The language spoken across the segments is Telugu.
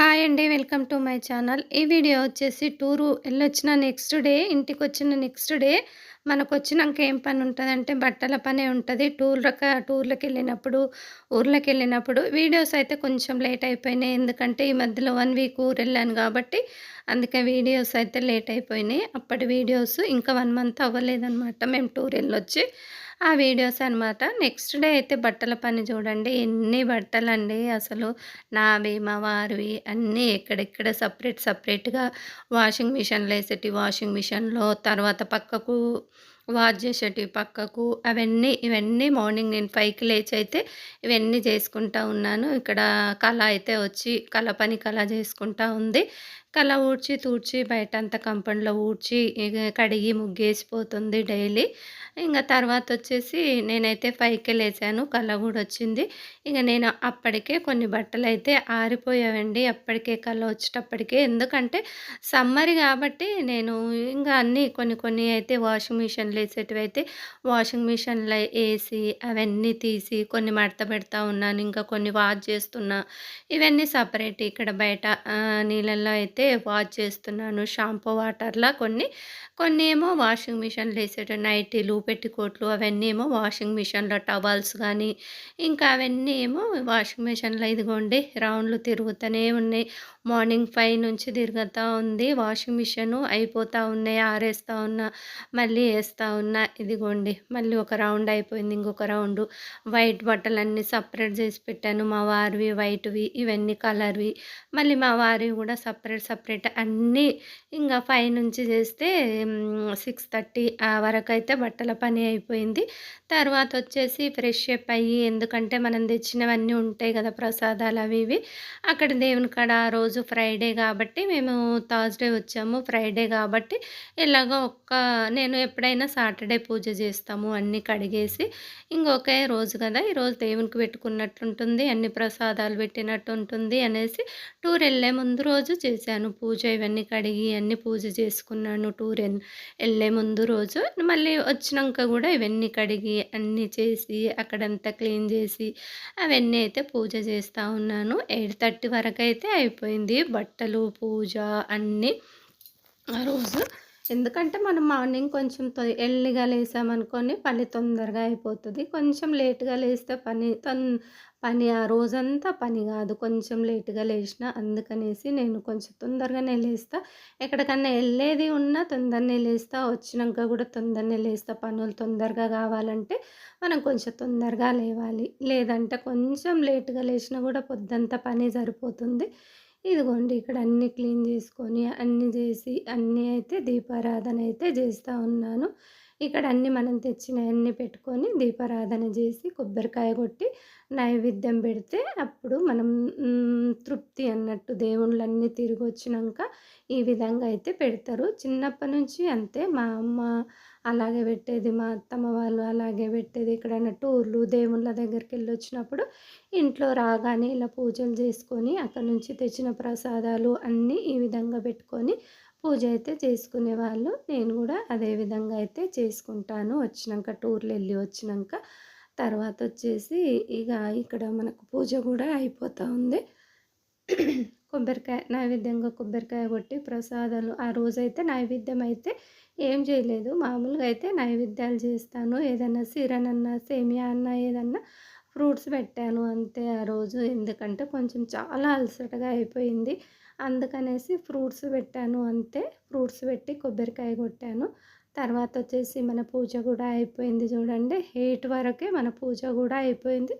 హాయ్ అండి వెల్కమ్ టు మై ఛానల్. ఈ వీడియో వచ్చేసి టూరు వెళ్ళొచ్చిన నెక్స్ట్ డే ఇంటికి వచ్చిన నెక్స్ట్ డే మనకు వచ్చినాక ఏం పని ఉంటుందంటే బట్టల పనే ఉంటుంది. టూర్లక టూర్లకు వెళ్ళినప్పుడు ఊర్లకు వెళ్ళినప్పుడు వీడియోస్ అయితే కొంచెం లేట్ అయిపోయినాయి. ఎందుకంటే ఈ మధ్యలో వన్ వీక్ ఊరు వెళ్ళాను కాబట్టి అందుకే వీడియోస్ అయితే లేట్ అయిపోయినాయి. అప్పటి వీడియోస్ ఇంకా వన్ మంత్ అవ్వలేదన్నమాట. మేము టూర్ వెళ్ళొచ్చి ఆ వీడియోస్ అనమాట నెక్స్ట్ డే అయితే బట్టల పని చూడండి. ఎన్ని బట్టలు అండి అసలు నావి మా వారివి అన్నీ ఎక్కడెక్కడ సపరేట్ సపరేట్గా వాషింగ్ మిషన్లో వేసేటి వాషింగ్ మిషన్లో తర్వాత పక్కకు వాష్ చేసేటివి పక్కకు అవన్నీ ఇవన్నీ మార్నింగ్ నేను ఫైవ్కి లేచి అయితే ఇవన్నీ చేసుకుంటా ఉన్నాను. ఇక్కడ కళ అయితే వచ్చి కళ పని కళ చేసుకుంటా ఉంది. కళ ఊడ్చి తూడ్చి బయట అంతా కంపౌండ్లో ఊడ్చి కడిగి ముగ్గేసిపోతుంది డైలీ. ఇంకా తర్వాత వచ్చేసి నేనైతే ఫైవ్కి లేచాను కళ్ళ కూడా వచ్చింది ఇంకా నేను అప్పటికే కొన్ని బట్టలు అయితే ఆరిపోయావండి. అప్పటికే కళ్ళ వచ్చేటప్పటికే. ఎందుకంటే సమ్మర్ కాబట్టి నేను ఇంకా అన్నీ కొన్ని కొన్ని అయితే వాషింగ్ మిషన్లు వేసేటివి అయితే వాషింగ్ మిషన్లో వేసి అవన్నీ తీసి కొన్ని మడత పెడతా ఉన్నాను. ఇంకా కొన్ని వాష్ చేస్తున్నా. ఇవన్నీ సపరేట్ ఇక్కడ బయట నీళ్ళల్లో అయితే అయితే వాష్ చేస్తున్నాను. షాంపూ వాటర్లా కొన్ని. కొన్ని ఏమో వాషింగ్ మిషన్లు వేసేట నైటీలు పెట్టికోట్లు అవన్నీ ఏమో వాషింగ్ మిషన్లో టవల్స్ కానీ ఇంకా అవన్నీ ఏమో వాషింగ్ మిషన్లో ఇదిగోండి రౌండ్లు తిరుగుతూనే ఉన్నాయి. మార్నింగ్ ఫైవ్ నుంచి తిరుగుతూ ఉంది. వాషింగ్ మిషన్ అయిపోతూ ఉన్నాయి ఆరేస్తూ ఉన్నా మళ్ళీ వేస్తూ ఉన్నా ఇదిగోండి మళ్ళీ ఒక రౌండ్ అయిపోయింది ఇంకొక రౌండ్. వైట్ బట్టలన్నీ సపరేట్ చేసి పెట్టాను. మా వారివి వైట్వి ఇవన్నీ కలర్వి. మళ్ళీ మా వారివి కూడా సపరేట్ సపరేట్ అన్నీ ఇంకా ఫైవ్ నుంచి చేస్తే సిక్స్ థర్టీ ఆ వరకు అయితే బట్టల పని అయిపోయింది. తర్వాత వచ్చేసి ఫ్రెష్ అప్ అయ్యి ఎందుకంటే మనం తెచ్చినవన్నీ ఉంటాయి కదా ప్రసాదాలు అవి ఇవి. అక్కడ దేవుని కాడ ఆ రోజు ఫ్రైడే కాబట్టి మేము థర్స్డే వచ్చాము. ఫ్రైడే కాబట్టి ఇలాగ ఒక్క నేను ఎప్పుడైనా సాటర్డే పూజ చేస్తాము అన్నీ కడిగేసి ఇంకొకే రోజు కదా ఈరోజు దేవునికి పెట్టుకున్నట్టు ఉంటుంది అన్ని ప్రసాదాలు పెట్టినట్టు ఉంటుంది అనేసి టూర్ వెళ్ళే ముందు రోజు చేశాను. పూజ ఇవన్నీ కడిగి అన్ని పూజ చేసుకున్నాను. టూర్ వెళ్ళే ముందు రోజు మళ్ళీ వచ్చినాక కూడా ఇవన్నీ కడిగి అన్నీ చేసి అక్కడంతా క్లీన్ చేసి అవన్నీ అయితే పూజ చేస్తూ ఉన్నాను. ఎయిట్ థర్టీ వరకు అయితే అయిపోయింది. బట్టలు పూజ అన్నీ ఆ రోజు ఎందుకంటే మనం మార్నింగ్ కొంచెం ఎర్లీగా లేసామనుకోని పని తొందరగా అయిపోతుంది. కొంచెం లేట్గా లేస్తే పని తొన్ పని ఆ రోజంతా పని కాదు. కొంచెం లేట్గా లేచిన అందుకనేసి నేను కొంచెం తొందరగానే లేస్తా. ఎక్కడికన్నా వెళ్ళేది ఉన్నా తొందరనే లేస్తా. వచ్చినాక కూడా తొందరనే లేస్తా. పనులు తొందరగా కావాలంటే మనం కొంచెం తొందరగా లేవాలి. లేదంటే కొంచెం లేట్గా లేచినా కూడా పొద్దంతా పని సరిపోతుంది. ఇదిగోండి ఇక్కడ అన్నీ క్లీన్ చేసుకొని అన్నీ చేసి అన్నీ అయితే దీపారాధన అయితే చేస్తూ ఉన్నాను. ఇక్కడ అన్నీ మనం తెచ్చినవన్నీ పెట్టుకొని దీపారాధన చేసి కొబ్బరికాయ కొట్టి నైవేద్యం పెడితే అప్పుడు మనం తృప్తి అన్నట్టు దేవుళ్ళన్నీ తిరిగి వచ్చినాక ఈ విధంగా అయితే పెడతారు. చిన్నప్పటి నుంచి అంతే మా అమ్మ అలాగే పెట్టేది మా అత్తమ్మ వాళ్ళు అలాగే పెట్టేది ఎక్కడైనా టూర్లు దేవుళ్ళ దగ్గరికి వెళ్ళి వచ్చినప్పుడు ఇంట్లో రాగానే ఇలా పూజలు చేసుకొని అక్కడ నుంచి తెచ్చిన ప్రసాదాలు అన్నీ ఈ విధంగా పెట్టుకొని పూజ అయితే చేసుకునేవాళ్ళు నేను కూడా అదే విధంగా అయితే చేసుకుంటాను. వచ్చినాక టూర్లు వెళ్ళి వచ్చినాక తర్వాత వచ్చేసి ఇక ఇక్కడ మనకు పూజ కూడా అయిపోతూ ఉంది. కొబ్బరికాయ నైవేద్యంగా కొబ్బరికాయ కొట్టి ప్రసాదాలు ఆ రోజైతే నైవేద్యం అయితే ఏం చేయలేదు. మామూలుగా అయితే నైవేద్యాలు చేస్తాను. ఏదన్నా సిరనన్నా సేమియా అన్న ఏదన్నా ఫ్రూట్స్ పెట్టాను అంతే ఆ రోజు. ఎందుకంటే కొంచెం చాలా అలసటగా అయిపోయింది. అందుకనేసి ఫ్రూట్స్ పెట్టాను అంతే. ఫ్రూట్స్ పెట్టి కొబ్బరికాయ కొట్టాను. తర్వాత వచ్చేసి మన పూజ కూడా అయిపోయింది చూడండి. ఎయిట్ వరకే మన పూజ కూడా అయిపోయింది.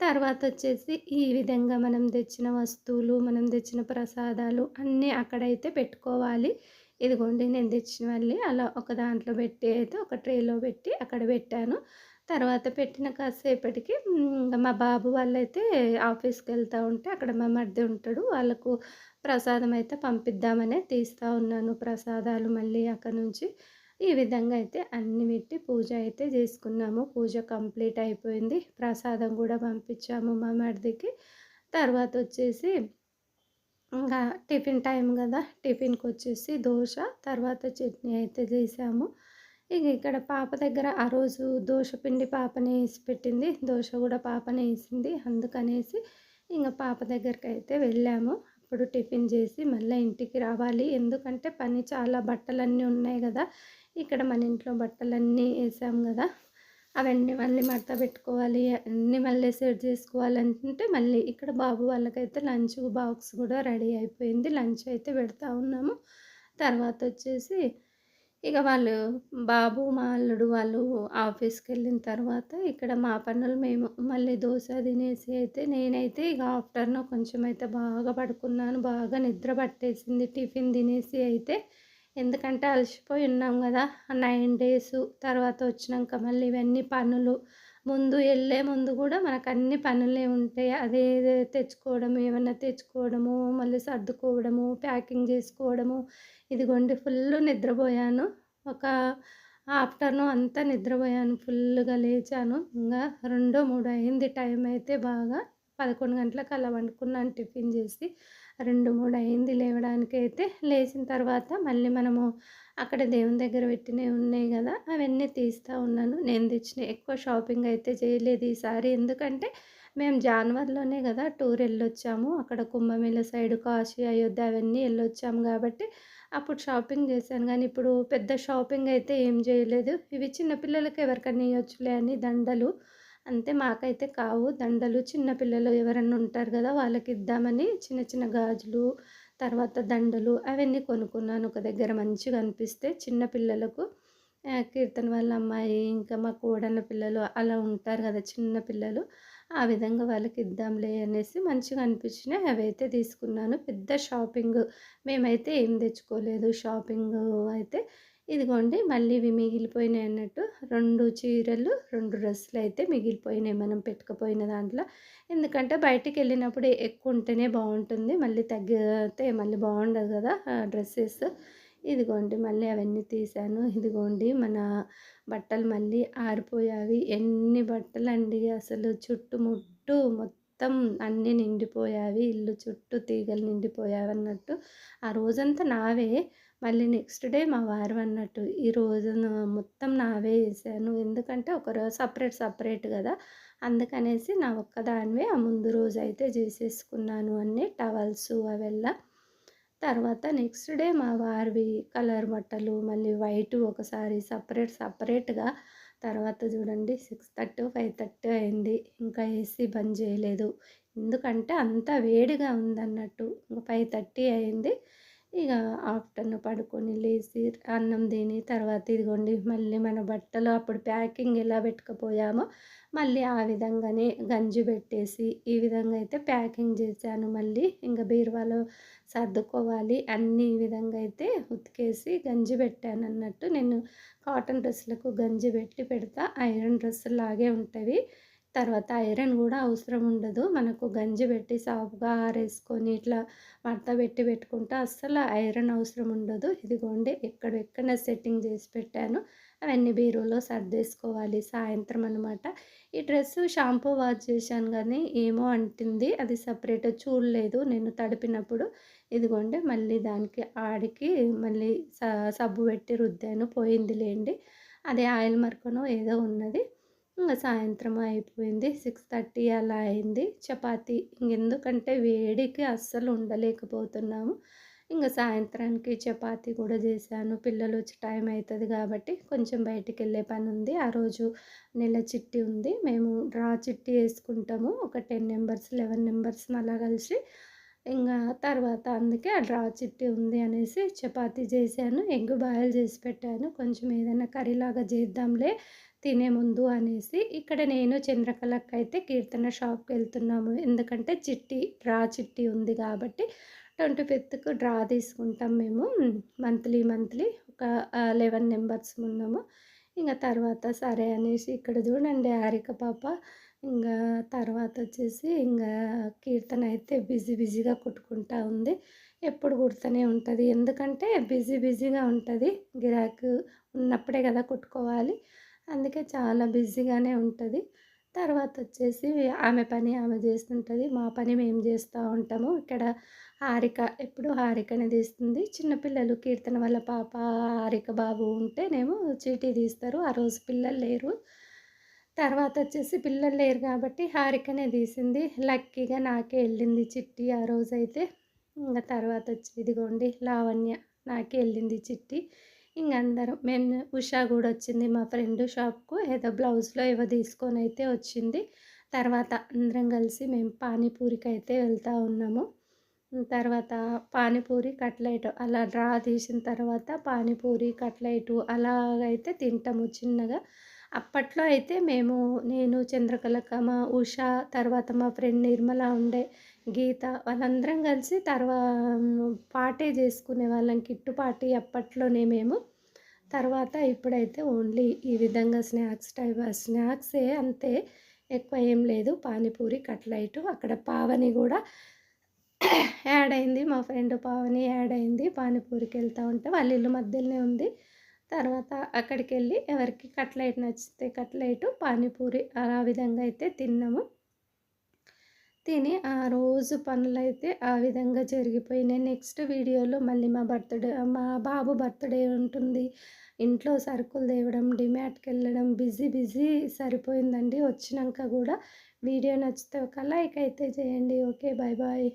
తర్వాత వచ్చేసి ఈ విధంగా మనం తెచ్చిన వస్తువులు మనం తెచ్చిన ప్రసాదాలు అన్నీ అక్కడైతే పెట్టుకోవాలి. ఇదిగోండి నేను తెచ్చిన మళ్ళీ అలా ఒక దాంట్లో పెట్టి అయితే ఒక ట్రేలో పెట్టి అక్కడ పెట్టాను. తర్వాత పెట్టిన కాసేపటికి మా బాబు వాళ్ళైతే ఆఫీస్కి వెళ్తూ ఉంటే అక్కడ మా మరిది ఉంటాడు. వాళ్ళకు ప్రసాదం అయితే పంపిద్దామనే తీస్తూ ఉన్నాను ప్రసాదాలు మళ్ళీ అక్కడ నుంచి. ఈ విధంగా అయితే అన్ని పెట్టి పూజ అయితే చేసుకున్నాము. పూజ కంప్లీట్ అయిపోయింది. ప్రసాదం కూడా పంపించాము మా మరిదికి. తర్వాత వచ్చేసి ఇంకా టిఫిన్ టైం కదా టిఫిన్కి వచ్చేసి దోశ తర్వాత చట్నీ అయితే చేసాము. ఇక ఇక్కడ పాప దగ్గర ఆ రోజు దోశ పిండి పాపనే వేసి పెట్టింది. దోశ కూడా పాపనే వేసింది అందుకనేసి ఇంకా పాప దగ్గరికి అయితే వెళ్ళాము. అప్పుడు టిఫిన్ చేసి మళ్ళీ ఇంటికి రావాలి. ఎందుకంటే పని చాలా బట్టలన్నీ ఉన్నాయి కదా ఇక్కడ మన ఇంట్లో బట్టలన్నీ వేసాము కదా. అవన్నీ మళ్ళీ మడత పెట్టుకోవాలి అన్నీ మళ్ళీ సెట్ చేసుకోవాలంటే మళ్ళీ ఇక్కడ బాబు వాళ్ళకైతే లంచ్ బాక్స్ కూడా రెడీ అయిపోయింది. లంచ్ అయితే పెడతా ఉన్నాము. తర్వాత వచ్చేసి ఇక వాళ్ళు బాబు మా అల్లుడు వాళ్ళు ఆఫీస్కి వెళ్ళిన తర్వాత ఇక్కడ మా పనులు మేము మళ్ళీ దోశ తినేసి అయితే నేనైతే ఇక ఆఫ్టర్నూన్ కొంచెం అయితే బాగా పడుకున్నాను. బాగా నిద్ర పట్టేసింది. టిఫిన్ తినేసి అయితే ఎందుకంటే అలసిపోయి ఉన్నాం కదా నైన్ డేస్ తర్వాత వచ్చినాక మళ్ళీ ఇవన్నీ పనులు. ముందు వెళ్ళే ముందు కూడా మనకు అన్ని పనులే ఉంటాయి. అదే తెచ్చుకోవడం ఏమన్నా తెచ్చుకోవడము మళ్ళీ సర్దుకోవడము ప్యాకింగ్ చేసుకోవడము. ఇదిగోండి ఫుల్ నిద్రపోయాను. ఒక ఆఫ్టర్నూన్ అంతా నిద్రపోయాను ఫుల్గా లేచాను. ఇంకా రెండో మూడో అయింది టైం అయితే బాగా. పదకొండు గంటలకు అలా వండుకున్నాను టిఫిన్ చేసి. రెండు మూడు అయింది లేవడానికి అయితే లేచిన తర్వాత మళ్ళీ మనము అక్కడ దేవుని దగ్గర పెట్టినవి ఉన్నాయి కదా అవన్నీ తీస్తూ ఉన్నాను. నేను తెచ్చిన ఎక్కువ షాపింగ్ అయితే చేయలేదు ఈసారి. ఎందుకంటే మేము జాన్వర్లోనే కదా టూర్ వెళ్ళొచ్చాము అక్కడ కుంభమేళ సైడ్ కాశీ అయోధ్య అవన్నీ వెళ్ళొచ్చాము కాబట్టి అప్పుడు షాపింగ్ చేశాను. కానీ ఇప్పుడు పెద్ద షాపింగ్ అయితే ఏం చేయలేదు. ఇవి చిన్నపిల్లలకి ఎవరికన్నా ఇవ్వచ్చులే అని దండలు. అంతే మాకైతే కావు. దండలు చిన్నపిల్లలు ఎవరన్నా ఉంటారు కదా వాళ్ళకి ఇద్దామని చిన్న చిన్న గాజులు తర్వాత దండలు అవన్నీ కొనుక్కున్నాను. ఒక దగ్గర మంచిగా అనిపిస్తే చిన్నపిల్లలకు కీర్తన వాళ్ళ అమ్మాయి ఇంకా మా కోడన్న పిల్లలు అలా ఉంటారు కదా చిన్న పిల్లలు ఆ విధంగా వాళ్ళకి ఇద్దాంలే అనేసి మంచిగా అనిపించినాయి. అవి అయితే తీసుకున్నాను. పెద్ద షాపింగ్ మేమైతే ఏం తెచ్చుకోలేదు. షాపింగ్ అయితే ఇదిగోండి మళ్ళీ ఇవి మిగిలిపోయినాయి అన్నట్టు రెండు చీరలు రెండు డ్రెస్సులు అయితే మిగిలిపోయినాయి మనం పెట్టుకుపోయిన దాంట్లో. ఎందుకంటే బయటికి వెళ్ళినప్పుడు ఎక్కువ ఉంటేనే బాగుంటుంది మళ్ళీ తగ్గితే మళ్ళీ బాగుండదు కదా డ్రెస్సెస్. ఇదిగోండి మళ్ళీ అవన్నీ తీసాను ఇదిగోండి మన బట్టలు మళ్ళీ ఆరిపోయావి ఎన్ని బట్టలు అండి అసలు చుట్టుముట్టు మొత్తం అన్నీ నిండిపోయావి ఇల్లు చుట్టూ తీగలు నిండిపోయావి అన్నట్టు. ఆ రోజంతా నావే. మళ్ళీ నెక్స్ట్ డే మా వారు అన్నట్టు ఈ రోజు మొత్తం నావే వేసాను. ఎందుకంటే ఒకరోజు సపరేట్ సపరేట్ కదా. అందుకనేసి నా ఒక్కదానివే ఆ ముందు రోజు అయితే చేసేసుకున్నాను అన్నీ. టవల్స్ అవెల్లా. తర్వాత నెక్స్ట్ డే మా వారివి కలర్ బట్టలు మళ్ళీ వైట్ ఒకసారి సపరేట్ సపరేట్గా. తర్వాత చూడండి సిక్స్ థర్టీ ఫైవ్ థర్టీ అయింది. ఇంకా ఏసీ బంద్ చేయలేదు. ఎందుకంటే అంత వేడిగా ఉందన్నట్టు. ఇంకా ఫైవ్ థర్టీ అయింది. ఇక ఆఫ్టర్నూన్ పడుకొని లేచి అన్నం తిని తర్వాత ఇదిగోండి మళ్ళీ మన బట్టలు అప్పుడు ప్యాకింగ్ ఎలా పెట్టుకుపోయామో మళ్ళీ ఆ విధంగానే గంజి పెట్టేసి ఈ విధంగా అయితే ప్యాకింగ్ చేశాను. మళ్ళీ ఇంకా బీరువాలో సర్దుకోవాలి అన్ని ఈ విధంగా అయితే ఉతికేసి గంజి పెట్టాను అన్నట్టు. నేను కాటన్ డ్రెస్సులకు గంజి పెట్టి పెడతా ఐరన్ డ్రెస్సులు లాగే ఉంటాయి తర్వాత ఐరన్ కూడా అవసరం ఉండదు. మనకు గంజి పెట్టి సాఫ్గా ఆరేసుకొని ఇట్లా మడత పెట్టి పెట్టుకుంటే అస్సలు ఐరన్ అవసరం ఉండదు. ఇదిగోండి ఎక్కడెక్కడ సెట్టింగ్ చేసి పెట్టాను. అవన్నీ బీరోలో సర్దేసుకోవాలి సాయంత్రం అనమాట ఈ డ్రెస్ షాంపూ వాష్ చేశాను కానీ ఏమో అంటుంది. అది సపరేట్ చూడలేదు. నేను తడిపినప్పుడు ఇదిగోండి మళ్ళీ దానికి ఆడికి మళ్ళీ సబ్బు పెట్టి రుద్దాను. పోయింది లేండి అది ఆయిల్ మరకనో ఏదో ఉన్నది. ఇంకా సాయంత్రం అయిపోయింది. సిక్స్ థర్టీ అలా అయింది. చపాతి ఇంకెందుకంటే వేడికి అస్సలు ఉండలేకపోతున్నాము. ఇంకా సాయంత్రానికి చపాతి కూడా చేశాను. పిల్లలు వచ్చి టైం అవుతుంది కాబట్టి కొంచెం బయటికి వెళ్ళే పని ఉంది ఆ రోజు నెల చిట్టి ఉంది. మేము డ్రా చిట్టి వేసుకుంటాము. ఒక టెన్ నెంబర్స్ లెవెన్ నెంబర్స్ అలా కలిసి ఇంకా తర్వాత అందుకే ఆ డ్రా చిట్టి ఉంది అనేసి చపాతీ చేశాను. ఎగ్ బాయిల్ చేసి పెట్టాను. కొంచెం ఏదైనా కర్రీలాగా చేద్దాంలే. తినే ముందు అనేసి ఇక్కడ నేను చంద్రకళకి అయితే కీర్తన షాప్కి వెళ్తున్నాము ఎందుకంటే చిట్టి డ్రా చిట్టి ఉంది కాబట్టి ట్వంటీ ఫిఫ్త్కు డ్రా తీసుకుంటాం మేము. మంత్లీ మంత్లీ ఒక లెవెన్ నెంబర్స్ ఉన్నాము. ఇంకా తర్వాత సరే అనేసి ఇక్కడ చూడండి హారిక పాప. ఇంకా తర్వాత వచ్చేసి ఇంకా కీర్తన అయితే బిజీ బిజీగా కుట్టుకుంటా ఉంది. ఎప్పుడు కుడుతూనే ఉంటుంది. ఎందుకంటే బిజీ బిజీగా ఉంటుంది. గిరాకు ఉన్నప్పుడే కదా కుట్టుకోవాలి. అందుకే చాలా బిజీగానే ఉంటుంది. తర్వాత వచ్చేసి ఆమె పని ఆమె చేస్తుంటుంది. మా పని మేము చేస్తూ ఉంటాము. ఇక్కడ హారిక ఎప్పుడు హారికనే తీస్తుంది. చిన్నపిల్లలు కీర్తన వాళ్ళ పాప హారిక బాబు ఉంటేనేమో చీటీ తీస్తారు. ఆ రోజు పిల్లలు లేరు. తర్వాత వచ్చేసి పిల్లలు లేరు కాబట్టి హారికనే తీసింది. లక్కీగా నాకే వెళ్ళింది చిట్టి ఆ రోజైతే. ఇంకా తర్వాత వచ్చి ఇదిగోండి లావణ్య నాకే వెళ్ళింది చిట్టి. ఇంకందరం. మేము ఉషా కూడా వచ్చింది మా ఫ్రెండ్ షాప్కు. ఏదో బ్లౌజ్లో ఏవో తీసుకొని అయితే వచ్చింది. తర్వాత అందరం కలిసి మేము పానీపూరికి అయితే వెళ్తూ ఉన్నాము. తర్వాత పానీపూరి కట్లెట్ అలా డ్రా తీసిన తర్వాత పానీపూరి కట్లెట్ అలాగైతే తింటాము చిన్నగా. అప్పట్లో అయితే మేము నేను చంద్రకళకమ్మ ఉష తర్వాత మా ఫ్రెండ్ నిర్మల ఉండే గీత వాళ్ళందరం కలిసి తర్వా పాటే చేసుకునే వాళ్ళం. కిట్టు పార్టీ అప్పట్లోనే మేము. తర్వాత ఇప్పుడైతే ఓన్లీ ఈ విధంగా స్నాక్స్ టైప్ స్నాక్సే అంతే. ఎక్కువ ఏం లేదు. పానీపూరి కట్లైట్ అక్కడ పావని కూడా యాడ్ అయింది. మా ఫ్రెండ్ పావని యాడ్ అయింది. పానీపూరికి వెళ్తూ ఉంటే వాళ్ళ ఇల్లు మధ్యలోనే ఉంది. తర్వాత అక్కడికి వెళ్ళి ఎవరికి కట్లైట్ నచ్చితే కట్లైట్ పానీపూరి ఆ విధంగా అయితే తిన్నాము. తిని ఆ రోజు పనులైతే ఆ విధంగా జరిగిపోయినాయి నెక్స్ట్ వీడియోలో మళ్ళీ మా బర్త్డే మా బాబు బర్త్డే ఉంటుంది. ఇంట్లో సరుకులు తేవడం డిమాట్కి వెళ్ళడం బిజీ బిజీ సరిపోయిందండి. వచ్చినాక కూడా వీడియో నచ్చితే ఒక లైక్ అయితే చేయండి. Okay bye bye